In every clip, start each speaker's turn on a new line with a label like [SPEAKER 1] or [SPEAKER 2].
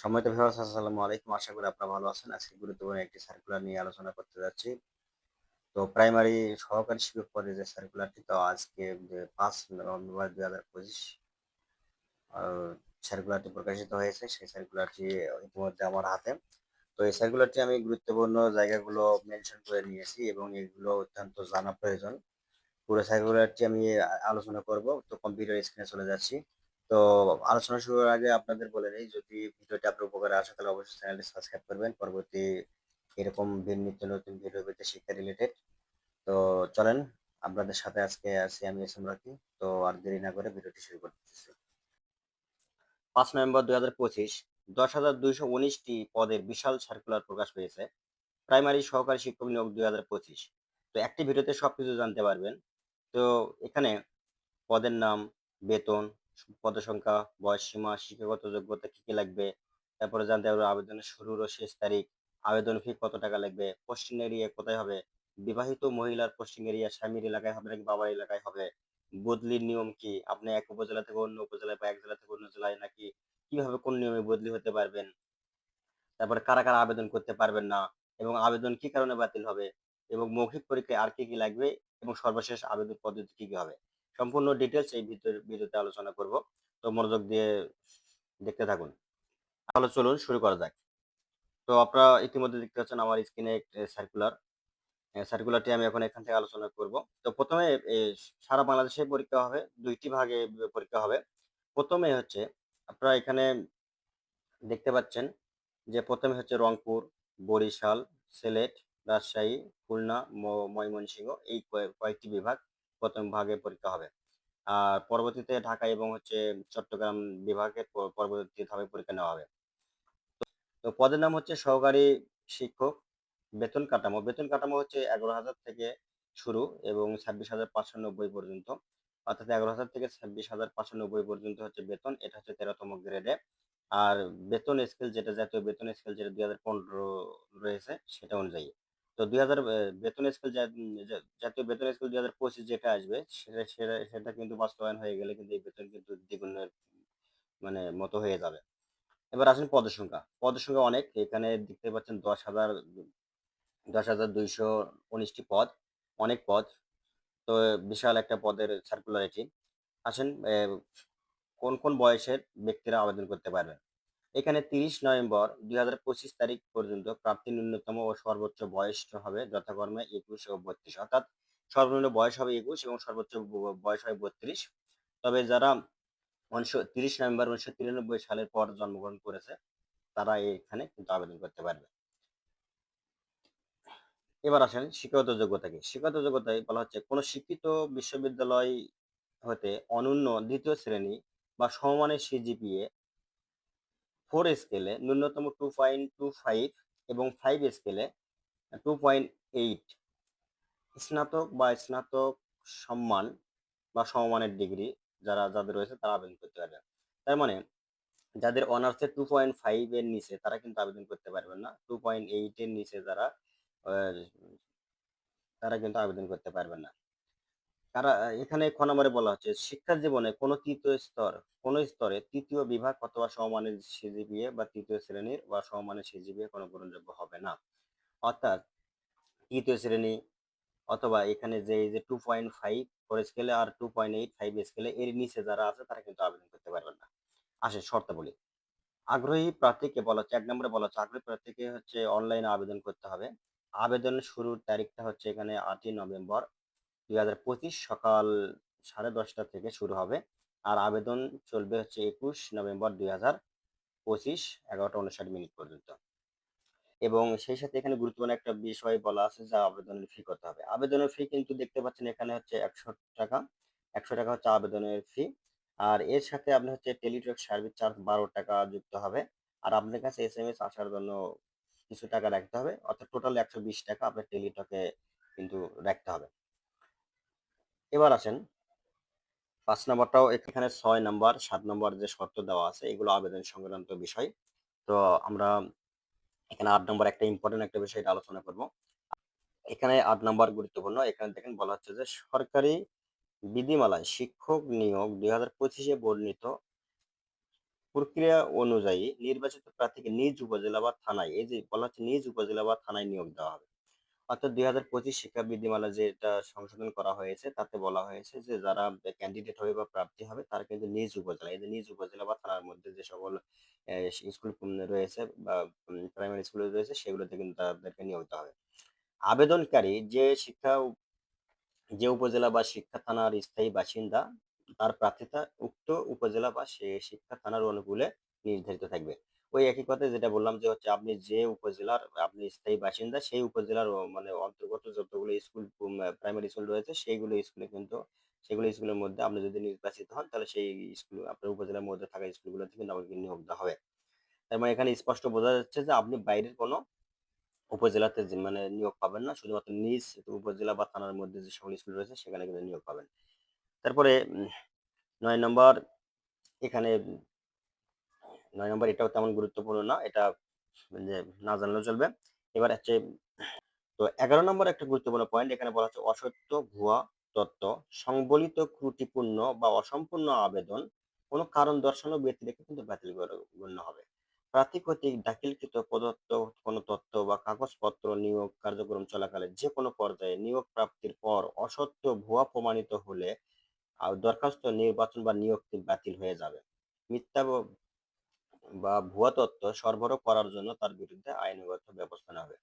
[SPEAKER 1] সম্মানিত ভিউয়ার্স আসসালামু আলাইকুম। আশা করি আপনারা ভালো আছেন। আজকে গুরুত্বপূর্ণ একটি সার্কুলার নিয়ে আলোচনা করতে যাচ্ছি। তো প্রাইমারি সহকারী শিক্ষক পদে যে সার্কুলারটি তো আজকে পাঁচ নভেম্বর দুই হাজার পঁচিশ সার্কুলারটি প্রকাশিত হয়েছে। সেই সার্কুলারটি ইতিমধ্যে আমার হাতে। তো এই সার্কুলারটি আমি গুরুত্বপূর্ণ জায়গাগুলো মেনশন করে নিয়েছি এবং এগুলো অত্যন্ত জানা প্রয়োজন। পুরো সার্কুলারটি আমি আলোচনা করব। তো কম্পিউটার স্ক্রিনে চলে যাচ্ছি। তো আলোচনা শুরুর আগে আপনাদের বলে নেই, যদি ভিডিওটি আপনার উপকারে আসে তাহলে অবশ্যই চ্যানেলটি সাবস্ক্রাইব করবেন। পরবর্তী এরকম নিত্য নতুন ভিডিও পেতে শিক্ষা রিলেটেড তো চলেন, আপনাদের সাথে আজকে আছি আমি এস এম রাখি তো আর দেরি না করে ভিডিওটি শুরু করতেছি। পাঁচ নভেম্বর দুই হাজার পঁচিশ, দশ হাজার দুইশো উনিশটি পদের বিশাল সার্কুলার প্রকাশ পেয়েছে। প্রাইমারি সহকারী শিক্ষক নিয়োগ দুই হাজার পঁচিশ। তো একটি ভিডিওতে সবকিছু জানতে পারবেন। তো এখানে পদের নাম, বেতন পদসংখ্যা, বয়স সীমা, শিক্ষাগত যোগ্যতা কি কি লাগবে? তারপরে জানতে পারব আবেদনের শুরুর ও শেষ তারিখ। আবেদন ফি কত টাকা লাগবে? পোস্টিং এরিয়া কোথায় হবে? বিবাহিত মহিলার পোস্টিং এরিয়া স্বামীর এলাকায় হবে নাকি বাবার এলাকায় হবে? বদলির নিয়ম কি? আপনি এক উপজেলা থেকে অন্য উপজেলায় বা এক জেলা থেকে অন্য জেলায় নাকি কীভাবে কোন নিয়মে বদলি হতে পারবেন? তারপরে কারা কারা আবেদন করতে পারবেন না? এবং আবেদন কি কারণে বাতিল হবে? এবং মৌখিক পরীক্ষায় আর কি কি লাগবে? এবং সর্বশেষ আবেদন পদ্ধতি কি কি হবে? সম্পূর্ণ ডিটেলস এই ভিডিওতে আলোচনা করব। তো মনোযোগ দিয়ে দেখতে থাকুন। তাহলে চলুন শুরু করা যাক। তো আপনারা ইতিমধ্যে দেখতে পাচ্ছেন আমার স্ক্রিনে সার্কুলার সার্কুলারটি আমি এখন এখান থেকে আলোচনা করব। তো প্রথমে সারা বাংলাদেশে পরীক্ষা হবে, দুইটি ভাগে পরীক্ষা হবে। প্রথমে হচ্ছে আপনারা এখানে দেখতে পাচ্ছেন যে প্রথমে হচ্ছে রংপুর, বরিশাল, সিলেট, রাজশাহী, খুলনা ময়মনসিংহ এই কয়েকটি বিভাগ। প্রথম ভাগে পরীক্ষা হবে। আর পরবর্তীতে ঢাকা এবং হচ্ছে চট্টগ্রাম বিভাগে পরবর্তী ধাপে পরীক্ষা নেওয়া হবে। তো পদের নাম হচ্ছে সহকারী শিক্ষক বেতন কাঠামো। বেতন কাঠামো হচ্ছে এগারো হাজার থেকে শুরু এবং ছাব্বিশ হাজার পাঁচশো নব্বই পর্যন্ত। অর্থাৎ এগারো হাজার থেকে ছাব্বিশ হাজার পাঁচশো নব্বই পর্যন্ত হচ্ছে বেতন। এটা হচ্ছে তেরোতম গ্রেডে। আর বেতন স্কেল যেটা জাতীয় বেতন স্কেল যেটা দুই হাজার পনেরো রয়েছে সেটা অনুযায়ী। তো দুই হাজার বেতন স্কেল জাতীয় বেতন স্কেল দুই হাজার পঁচিশ যেটা আসবে, সেটা সেটা সেটা কিন্তু বাস্তবায়ন হয়ে গেলে কিন্তু এই বেতন কিন্তু দ্বিগুণের মানে মতো হয়ে যাবে। এবার আসেন পদের সংখ্যা পদের সংখ্যা অনেক। এখানে দেখতে পাচ্ছেন দশ হাজার দশ হাজার দুইশো উনিশটি পদ, অনেক পদ। তো, বিশাল একটা পদের সার্কুলার এটি আসেন কোন কোন বয়সের ব্যক্তিরা আবেদন করতে পারবেন? এখানে তিরিশ নভেম্বর দুই হাজার পঁচিশ তারিখ পর্যন্ত প্রাপ্তি ন্যূনতম ও সর্বোচ্চ বয়স হবে যথাকর্মে একুশ ও বত্রিশ। অর্থাৎ সর্বনিম্ন বয়স হবে একুশ এবং সর্বোচ্চ বয়স হবে বত্রিশ। তবে যারা উনিশশো তিরিশ নভেম্বর উনিশশো তিরানব্বই সালের পর জন্মগ্রহণ করেছে, তারা এখানে কিন্তু আবেদন করতে পারবে। এবার আসেন শিক্ষাগত যোগ্যতা কি শিক্ষাগত যোগ্যতায় বলা হচ্ছে, কোনো শিক্ষিত বিশ্ববিদ্যালয় হতে অনন্য দ্বিতীয় শ্রেণি বা সমমানের সিজিপিএ ফোর স্কেলে, ন্যূনতম টু পয়েন্ট টু ফাইভ এবং ফাইভ স্কেলে, টু পয়েন্ট এইট। স্নাতক বা স্নাতক সম্মান বা সমমানের ডিগ্রি যারা, যাদের রয়েছে তারা আবেদন করতে পারবে। তার মানে যাদের অনার্সে টু পয়েন্ট ফাইভ এর নিচে, তারা কিন্তু আবেদন করতে পারবেন না। টু পয়েন্ট এইট এর নিচে যারা তারা কিন্তু আবেদন করতে পারবেন না। তারা, এখানে খ নম্বরে বলা হচ্ছে, শিক্ষা জীবনে কোনো তৃতীয় স্তর, কোন স্তরে তৃতীয় বিভাগ অথবা সমমানের সিজিপিএ বা তৃতীয় শ্রেণির বা সমমানের সিজিপিএ কোনো গ্রহণযোগ্য হবে না। অর্থাৎ তৃতীয় শ্রেণি অথবা এখানে যে যে টু পয়েন্ট ফাইভ ফোর স্কেলে আর টু পয়েন্ট এইট ফাইভ স্কেলে এর নিচে যারা আছে তারা কিন্তু আবেদন করতে পারবেন না। আসে বলি আগ্রহী প্রার্থীকে বলা হচ্ছে, এক নম্বরে বলা হচ্ছে, আগ্রহী প্রার্থীকে হচ্ছে অনলাইনে আবেদন করতে হবে। আবেদনের শুরুর তারিখটা হচ্ছে এখানে আটই নভেম্বর। দুই হাজার পঁচিশ সকাল সাড়ে দশটা থেকে শুরু হবে। আর আবেদন চলবে হচ্ছে একুশ নভেম্বর দুই হাজার পঁচিশ এগারোটা উনষাট মিনিট পর্যন্ত। এবং সেই সাথে এখানে গুরুত্বপূর্ণ একটা বিষয় বলা আছে যা আবেদনের ফি করতে হবে। আবেদনের ফি কিন্তু দেখতে পাচ্ছেন এখানে হচ্ছে একশো টাকা। একশো টাকা হচ্ছে আবেদনের ফি আর এর সাথে আপনি হচ্ছে টেলিটক সার্ভিস চার্জ বারো টাকা যুক্ত হবে। আর আপনার কাছে এস এম এস আসার জন্য কিছু টাকা রাখতে হবে। অর্থাৎ টোটাল একশো বিশ টাকা আপনার টেলিটকে কিন্তু রাখতে হবে। এবার আসেন, পাঁচ নম্বরটাও এখানে ছয় নম্বর, সাত নম্বর যে শর্ত দেওয়া আছে, এগুলো আবেদন সংক্রান্ত বিষয়। তো আমরা এখানে আট নম্বর একটা ইম্পর্টেন্ট একটা বিষয় আলোচনা করব। এখানে আট নম্বর গুরুত্বপূর্ণ, এখানে দেখেন বলা হচ্ছে যে সরকারি বিধিমালায় শিক্ষক নিয়োগ দুই হাজার পঁচিশে বর্ণিত প্রক্রিয়া অনুযায়ী নির্বাচিত প্রার্থীকে নিজ উপজেলা বা থানায়, এই যে বলা হচ্ছে নিজ উপজেলা বা থানায় নিয়োগ দেওয়া হবে। অর্থাৎ দুই হাজার পঁচিশ শিক্ষা বিধিমালা যেটা সংশোধন করা হয়েছে, তাতে বলা হয়েছে যে যারা ক্যান্ডিডেট হবে বা প্রার্থী হবে, তারা কিন্তু নিজ উপজেলা এই যে নিজ উপজেলা বা থানার মধ্যে যে সকল স্কুল রয়েছে বা প্রাইমারি স্কুল রয়েছে, সেগুলোতে কিন্তু তাদেরকে দেওয়া হবে। আবেদনকারী যে শিক্ষা যে উপজেলা বা শিক্ষা থানার স্থায়ী বাসিন্দা, তার প্রার্থিতা উক্ত উপজেলা বা সে শিক্ষা থানার অনুকূলে নির্ধারিত থাকবে। ওই একই কথা যেটা বললাম যে হচ্ছে আপনি যে উপজেলার, আপনি স্থায়ী বাসিন্দা সেই উপজেলার মানে অন্তর্গত যতগুলো স্কুল প্রাইমারি স্কুল রয়েছে সেইগুলো স্কুলে কিন্তু, সেগুলো স্কুলের মধ্যে আপনি যদি নির্বাচিত হন তাহলে সেই স্কুল, আপনার উপজেলার মধ্যে থাকা স্কুলগুলোতে কিন্তু আমাকে নিয়োগ দেওয়া হবে। তার মানে এখানে স্পষ্ট বোঝা যাচ্ছে যে আপনি বাইরের কোনো উপজেলাতে মানে নিয়োগ পাবেন না, শুধুমাত্র নিজ উপজেলা বা থানার মধ্যে যে সকল স্কুল রয়েছে সেখানে কিন্তু নিয়োগ পাবেন। তারপরে নয় নম্বর, এখানে নয় নম্বর এটাও তেমন গুরুত্বপূর্ণ না, এটা যে না জানলেও চলবে। এবার হচ্ছে, তো এগারো নম্বর একটা গুরুত্বপূর্ণ পয়েন্ট এখানে বলা হচ্ছে অসত্য ভুয়া তত্ত্ব, সংবলিত ত্রুটিপূর্ণ বা অসম্পূর্ণ আবেদন, কোনো কারণ দর্শানো ব্যতিরেকে কিন্তু বাতিল গণ্য হবে। প্রার্থী কর্তৃক দাখিলকৃত প্রদত্ত কোনো তথ্য বা কাগজপত্র নিয়োগ কার্যক্রম চলাকালে যে কোনো পর্যায়ে নিয়োগ প্রাপ্তির পর অসত্য ভুয়া প্রমাণিত হলে দরখাস্ত, নির্বাচন বা নিয়োগ বাতিল হয়ে যাবে। মিথ্যা ব- ভুয়া তথ্য সরবরাহ করার জন্য তার বিরুদ্ধে আইনগত ব্যবস্থা হবে।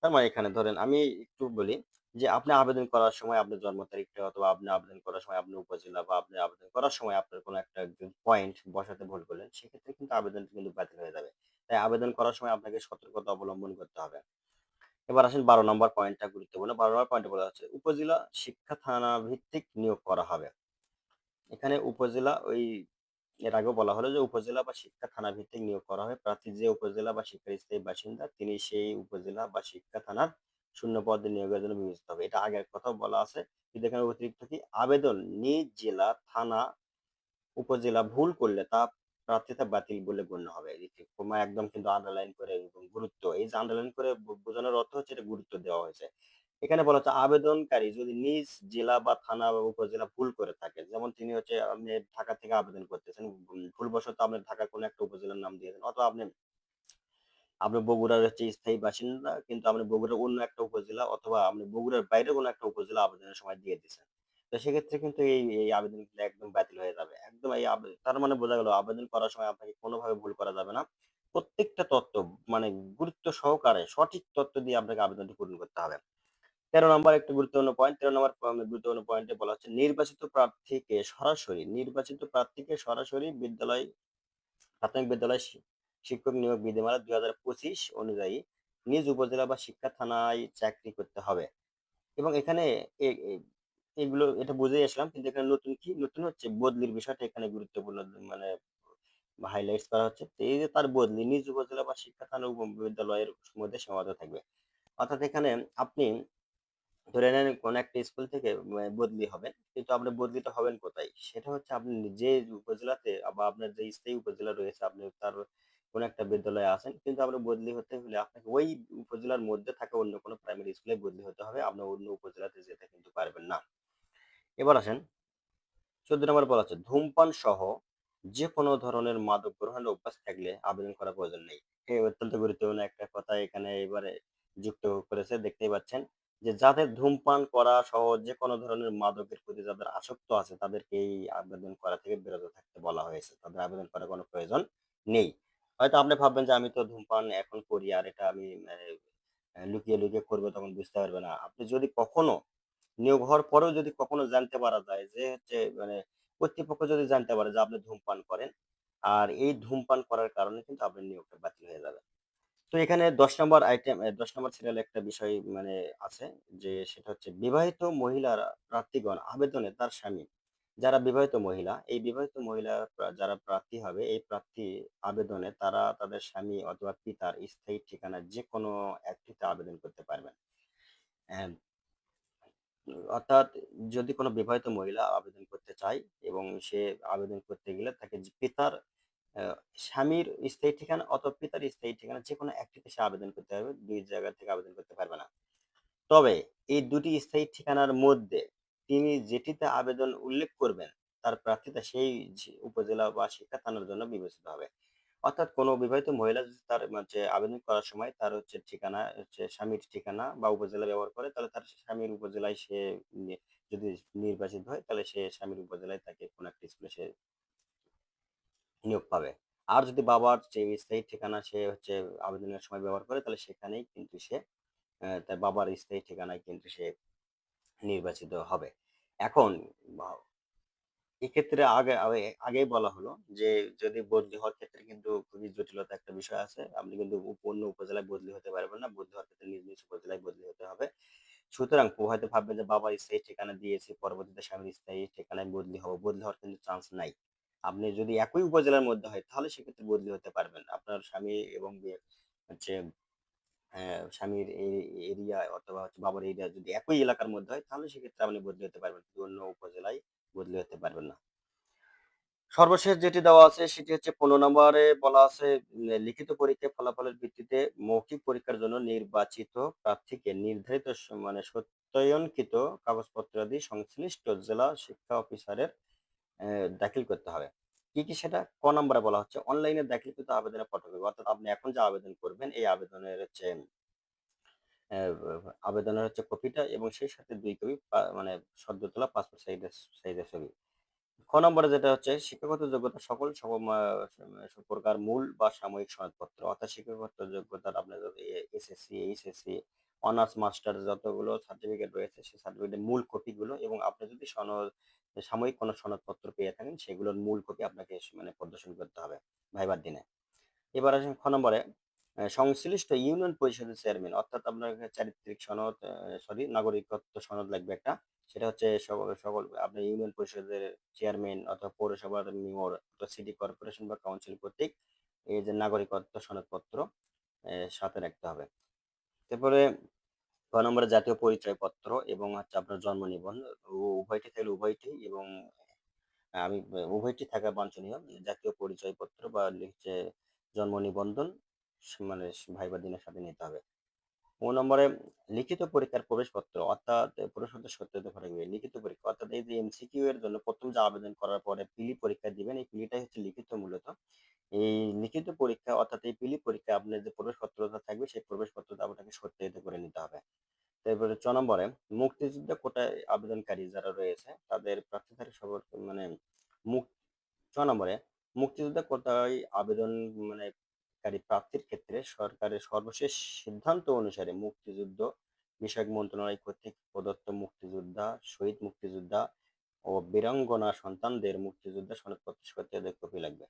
[SPEAKER 1] তার মানে এখানে ধরেন আমি একটু বলি যে আপনি আবেদন করার সময় আপনার জন্ম তারিখটা অথবা আপনি আবেদন করার সময় আপনি উপজেলা বা আপনি আবেদন করার সময় আপনার কোনো একটা পয়েন্ট বসাতে ভুল করলেন, সেক্ষেত্রে কিন্তু আবেদনটা কিন্তু বাতিল হয়ে যাবে। তাই আবেদন করার সময় আপনাকে সতর্কতা অবলম্বন করতে হবে। এবার আসেন বারো নম্বর পয়েন্টটা গুরুত্বপূর্ণ। বারো নম্বর পয়েন্টে বলা হচ্ছে উপজেলা শিক্ষা থানা ভিত্তিক নিয়োগ করা হবে। এখানে উপজেলা ওই এর আগেও বলা হলো যে, উপজেলা বা শিক্ষা থানা ভিত্তিক নিয়োগ করা হয়। প্রার্থী যে উপজেলা বা শিক্ষার স্থায়ী বাসিন্দা, তিনি সেই উপজেলা বা শিক্ষা থানার শূন্য পদে নিয়োগের জন্য বিবেচিত হবে। এটা আগের কথাও বলা আছে। কিন্তু এখানে অতিরিক্ত কি? আবেদন নিজ জেলা, থানা, উপজেলা ভুল করলে তা প্রার্থীতা বাতিল বলে গণ্য হবে। একদম কিন্তু আন্ডারলাইন করে গুরুত্ব, এই যে আন্ডারলাইন করে বোঝানোর অর্থ হচ্ছে এটা গুরুত্ব দেওয়া হয়েছে। এখানে বলা হচ্ছে আবেদনকারী যদি নিজ জেলা বা থানা বা উপজেলা ভুল করে থাকে, যেমন তিনি হচ্ছে আপনি ঢাকা থেকে আবেদন করতেছেন ভুলবশত আপনি ঢাকার কোনো একটা উপজেলার নাম দিয়েছেন, অথবা আপনি আপনি বগুড়ার হচ্ছে স্থায়ী বাসিন্দা, কিন্তু আপনি বগুড়ার অন্য একটা উপজেলা অথবা আপনি বগুড়ার বাইরে কোনো একটা উপজেলা আবেদনের সময় দিয়ে দিচ্ছেন তো সেক্ষেত্রে কিন্তু এই এই আবেদনগুলো একদম বাতিল হয়ে যাবে। একদম এই তার মানে বোঝা গেল আবেদন করার সময় আপনাকে কোনোভাবে ভুল করা যাবে না। প্রত্যেকটা তথ্য মানে গুরুত্ব সহকারে সঠিক তথ্য দিয়ে আপনাকে আবেদনটি পূরণ করতে হবে। তেরো নম্বর একটা গুরুত্বপূর্ণ পয়েন্ট তেরো নম্বর গুরুত্বপূর্ণ পয়েন্টে বলা হচ্ছে, নির্বাচিত প্রার্থীকে সরাসরি, নির্বাচিত প্রার্থীকে সরাসরি বিদ্যালয়, প্রাথমিক বিদ্যালয় শিক্ষক নিয়োগ বিধিমালা দুই হাজার পঁচিশ অনুযায়ী নিজ উপজেলা বা শিক্ষা থানায় চাকরি করতে হবে। এবং এখানে এগুলো, এটা বুঝেই আসলাম, কিন্তু এখানে নতুন কি, নতুন হচ্ছে বদলির বিষয়টা এখানে গুরুত্বপূর্ণ মানে হাইলাইটস করা হচ্ছে। এই যে তার বদলি, নিজ উপজেলা বা শিক্ষা থানা বিদ্যালয়ের মধ্যে সীমাবদ্ধ থাকবে। অর্থাৎ এখানে আপনি ধরে নেন কোন একটা স্কুল থেকে বদলি হবেন। কিন্তু আপনি বদলিটা হবেন কোথায়? সেটা হচ্ছে আপনি যে উপজেলাতে বা আপনার যে স্থায়ী উপজেলা রয়েছে, আপনি তার কোন একটা বিদ্যালয়ে আছেন। কিন্তু আপনি বদলি হতে হলে আপনাকে ওই উপজেলার মধ্যে থাকা অন্য কোনো প্রাইমারি স্কুলে বদলি হতে হবে। আপনি অন্য উপজেলাতে যেতে কিন্তু পারবেন না। এবার আসেন, চোদ্দ নম্বর বলা হচ্ছে ধূমপান সহ যে কোনো ধরনের মাদক গ্রহণের অভ্যাস থাকলে আবেদন করার প্রয়োজন নেই। অত্যন্ত গুরুত্বপূর্ণ একটা কথা এখানে এবারে যুক্ত করেছে। দেখতেই পাচ্ছেন যে যাদের ধূমপান করা সহ যে কোনো ধরনের মাদকের প্রতি যাদের আসক্ত আছে তাদেরকে এই আবেদন করা থেকে বিরত থাকতে বলা হয়েছে। তাদের আবেদন করার কোনো প্রয়োজন নেই। হয়তো আপনি ভাববেন যে আমি তো ধূমপান এখন করি আর এটা আমি আহ, লুকিয়ে লুকিয়ে করব তখন বুঝতে পারবে না। আপনি যদি কখনো নিয়োগ হওয়ার পরেও যদি কখনো জানতে পারা যায় যে হচ্ছে মানে কর্তৃপক্ষ যদি জানতে পারে যে আপনি ধূমপান করেন আর এই ধূমপান করার কারণে কিন্তু আপনার নিয়োগটা বাতিল হয়ে যাবে তো এখানে দশ নম্বর আইটেম দশ নম্বর সিরিয়াল একটা বিষয় মানে আছে যে সেটা হচ্ছে বিবাহিত মহিলারা প্রার্থীগণ আবেদনে তার স্বামী। যারা বিবাহিত মহিলা, এই বিবাহিত মহিলা যারা প্রার্থী হবে, এই প্রার্থী আবেদনে তারা তাদের স্বামী অথবা পিতার স্থায়ী ঠিকানা যে কোনো একটিতে আবেদন করতে পারবেন। অর্থাৎ যদি কোনো বিবাহিত মহিলা আবেদন করতে চায় এবং সে আবেদন করতে গেলে তাকে পিতার স্বামীর স্থায়ী ঠিকানা অথবা পিতার স্থায়ী ঠিকানা যে কোনো একটিতে সে আবেদন করতে হবে দুই জায়গা থেকে আবেদন করতে পারবে না। তবে এই দুটি স্থায়ী ঠিকানার মধ্যে তিনি যেটিতে আবেদন উল্লেখ করবেন, তার প্রার্থিতা সেই উপজেলা বা শিক্ষা থানার জন্য বিবেচিত হবে। অর্থাৎ কোনো বিবাহিত মহিলা যদি তার হচ্ছে আবেদন করার সময় তার হচ্ছে ঠিকানা, হচ্ছে স্বামীর ঠিকানা বা উপজেলা ব্যবহার করে, তাহলে তার স্বামীর উপজেলায় সে যদি নির্বাচিত হয়, তাহলে সে স্বামীর উপজেলায় তাকে কোনো একটা স্কুলে সে নিয়োগ পাবে। আর যদি বাবার যে স্থায়ী ঠিকানা সে হচ্ছে আবেদনের সময় ব্যবহার করে, তাহলে সেখানেই কিন্তু সে তার বাবার স্থায়ী ঠিকানায় কিন্তু সে নির্বাচিত হবে। এখন এক্ষেত্রে আগে, আগে- আগেই বলা হলো যে, যদি বদলি হওয়ার ক্ষেত্রে কিন্তু খুবই জটিলতা একটা বিষয় আছে। আপনি কিন্তু অন্য উপজেলায় বদলি হতে পারবেন না। বদলি হওয়ার ক্ষেত্রে নিজ নিজ উপজেলায় বদলি হতে হবে। সুতরাং হয়তো ভাববে যে, বাবার স্থায়ী ঠিকানা দিয়েছি, পরবর্তীতে স্বামীর স্থায়ী ঠিকানায় বদলি হব। বদলি হওয়ার কিন্তু চান্স নাই। আপনি যদি একই উপজেলার মধ্যে হয়, তাহলে সেক্ষেত্রে বদলি হতে পারবেন। আপনার স্বামী এবং হচ্ছে স্বামীর এরিয়া অথবা হচ্ছে বাবার এরিয়া যদি একই এলাকার মধ্যে হয়, তাহলে সেক্ষেত্রে আপনি বদলি হতে পারবেন। অন্য উপজেলায় বদলি হতে পারবেন না। সর্বশেষ যেটি দেওয়া আছে, সেটি হচ্ছে পনেরো নম্বরে বলা আছে লিখিত পরীক্ষায় ফলাফলের ভিত্তিতে মৌখিক পরীক্ষার জন্য নির্বাচিত প্রার্থীকে নির্ধারিত মানে সত্যায়নকৃত কাগজপত্রাদি সংশ্লিষ্ট জেলা শিক্ষা অফিসারের দাখিল করতে হবে। কি কি সেটা? ক নম্বরে বলা হচ্ছে, অনলাইনে দাখিলকৃত আবেদনের ফটোকপি। অর্থাৎ আপনি এখন যে আবেদন করবেন, এই আবেদনের হচ্ছে আবেদনের হচ্ছে কপিটা এবং সেই সাথে দুই কপি মানে সদ্য তোলা পাসপোর্ট সাইজের সাইজের ছবি। খ নম্বরে যেটা হচ্ছে, শিক্ষাগত যোগ্যতা সকল প্রকার মূল বা সাময়িক সনদপত্র, অর্থাৎ শিক্ষাগত যোগ্যতার আপনার এসএসসি, এইচএসসি অনার্স মাস্টার যতগুলো সার্টিফিকেট রয়েছে, সেই সার্টিফিকেটের মূল কপিগুলো এবং আপনি যদি সনদ, সাময়িক কোনো সনদপত্র পেয়ে থাকেন, সেগুলোর মূল কপি আপনাকে মানে প্রদর্শন করতে হবে ভাইবার দিনে। এবার আসেন খ নম্বরে সংশ্লিষ্ট ইউনিয়ন পরিষদের চেয়ারম্যান অর্থাৎ আপনার চারিত্রিক সনদ সরি নাগরিকত্ব সনদ লাগবে একটা, সেটা হচ্ছে সকল সকল আপনার ইউনিয়ন পরিষদের চেয়ারম্যান অথবা পৌরসভার মেয়র, অথবা সিটি কর্পোরেশন বা কাউন্সিল কর্তৃক এই যে নাগরিকত্ব সনদপত্র সাথে রাখতে হবে। তারপরে ক নম্বরে জাতীয় পরিচয়পত্র এবং হচ্ছে আপনার জন্ম নিবন্ধন। উভয়টি থাকলে উভয়টি এবং আমি উভয়টি থাকা বাঞ্ছনীয়। জাতীয় পরিচয় পত্র বা লিখছে জন্ম নিবন্ধন মানে ভাইবার দিনের সাথে নিতে হবে। ও নম্বরে লিখিত পরীক্ষার প্রবেশপত্র অর্থাৎ প্রশ্নতে সত্যতা থাকবে লিখিত পরীক্ষা, অর্থাৎ এই যে এমসিকিউ এর জন্য প্রথম যে আবেদন করার পরে পিলি পরীক্ষা দিবেন, এই পিলিটাই হচ্ছে লিখিত মূলত। এই লিখিত পরীক্ষা অর্থাৎ এই পিলি পরীক্ষা আপনার যে প্রবেশপত্রটা থাকবে, সেই প্রবেশপত্রটা আপনাকে সত্যায়িত করে নিতে হবে। তারপরে ছ নম্বরে মুক্তিযুদ্ধ কোটায় আবেদনকারী যারা রয়েছে, তাদের প্রার্থীদের সব মানে মুক, ছ নম্বরে মুক্তিযুদ্ধ কোটায় আবেদন মানে কারী প্রার্থীর ক্ষেত্রে সরকারের সর্বশেষ সিদ্ধান্ত অনুসারে মুক্তিযুদ্ধ, বিষয়ক মন্ত্রণালয় কর্তৃক প্রদত্ত মুক্তিযোদ্ধা, শহীদ মুক্তিযোদ্ধা ও বীরাঙ্গনা সন্তানদের মুক্তিযোদ্ধা সনদপত্র সত্যায়িত কপি লাগবে।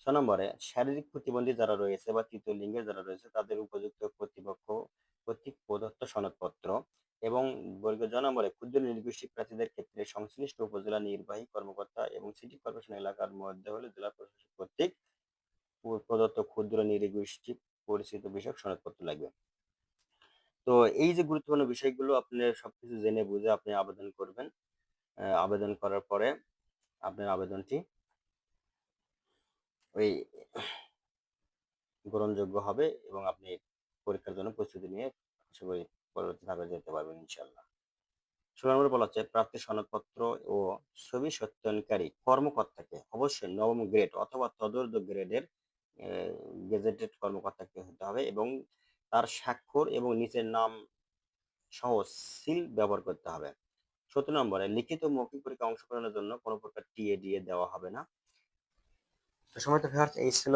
[SPEAKER 1] ছ নম্বরে, শারীরিক প্রতিবন্ধী যারা রয়েছে বা তৃতীয় লিঙ্গের যারা রয়েছে, তাদের উপযুক্ত কর্তৃপক্ষ কর্তৃক প্রদত্ত সনদপত্র এবং বর্গ জ নম্বরে, ক্ষুদ্র নির্গোষ্ঠী প্রার্থীদের ক্ষেত্রে সংশ্লিষ্ট উপজেলা নির্বাহী কর্মকর্তা এবং সিটি কর্পোরেশন এলাকার মধ্যে হলে জেলা প্রশাসক কর্তৃক প্রদত্ত ক্ষুদ্র নিরগোষ্ঠী পরিচিত বিষয়ক সনদপত্র লাগবে। তো এই যে গুরুত্বপূর্ণ বিষয়গুলো আপনি সবকিছু জেনে বুঝে আপনি আবেদন করবেন আবেদন করার পরে আপনার আবেদনটি ওই গ্রহণযোগ্য হবে এবং আপনি পরীক্ষার জন্য প্রস্তুতি নিয়ে করি পরবর্তী ধাপে যেতে পারবেন ইনশাল্লাহ বলা হচ্ছে প্রাপ্তি সনদপত্র ও ছবি সত্যায়নকারী কর্মকর্তাকে অবশ্যই নবম গ্রেড অথবা তদর্ধ গ্রেডের গেজেটেড কর্মকর্তাকে হতে হবে এবং তার স্বাক্ষর এবং নিচের নাম সহ সিল ব্যবহার করতে হবে। সতেরো নম্বরে, লিখিত মৌখিক পরীক্ষা অংশগ্রহণের জন্য কোনো প্রকার টিএডিএ দেওয়া হবে না। সময় তো এই ছিল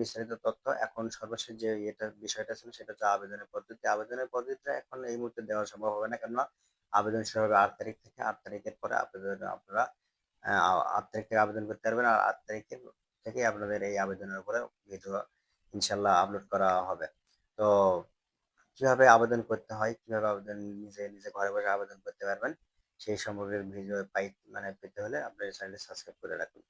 [SPEAKER 1] বিস্তারিত তথ্য। এখন সর্বশেষ যে এটা বিষয়টা ছিল সেটা হচ্ছে আবেদনের পদ্ধতি। আবেদনের পদ্ধতিটা এখন এই মুহূর্তে দেওয়া সম্ভব হবে না, কেননা আবেদন শুরু হবে আট তারিখ থেকে আট তারিখের পরে আবেদন আপনারা আট তারিখ থেকে আবেদন করতে পারবেন। আর আট তারিখের থেকে আপনাদের এই আবেদনের উপরে ভিডিও ইনশাল্লাহ আপলোড করা হবে। তো কীভাবে আবেদন করতে হয়, কীভাবে আবেদন নিজে নিজে ঘরে বসে আবেদন করতে পারবেন, সেই সম্পর্কে ভিডিও পাই মানে পেতে হলে আপনার চ্যানেলটি সাবস্ক্রাইব করে রাখুন।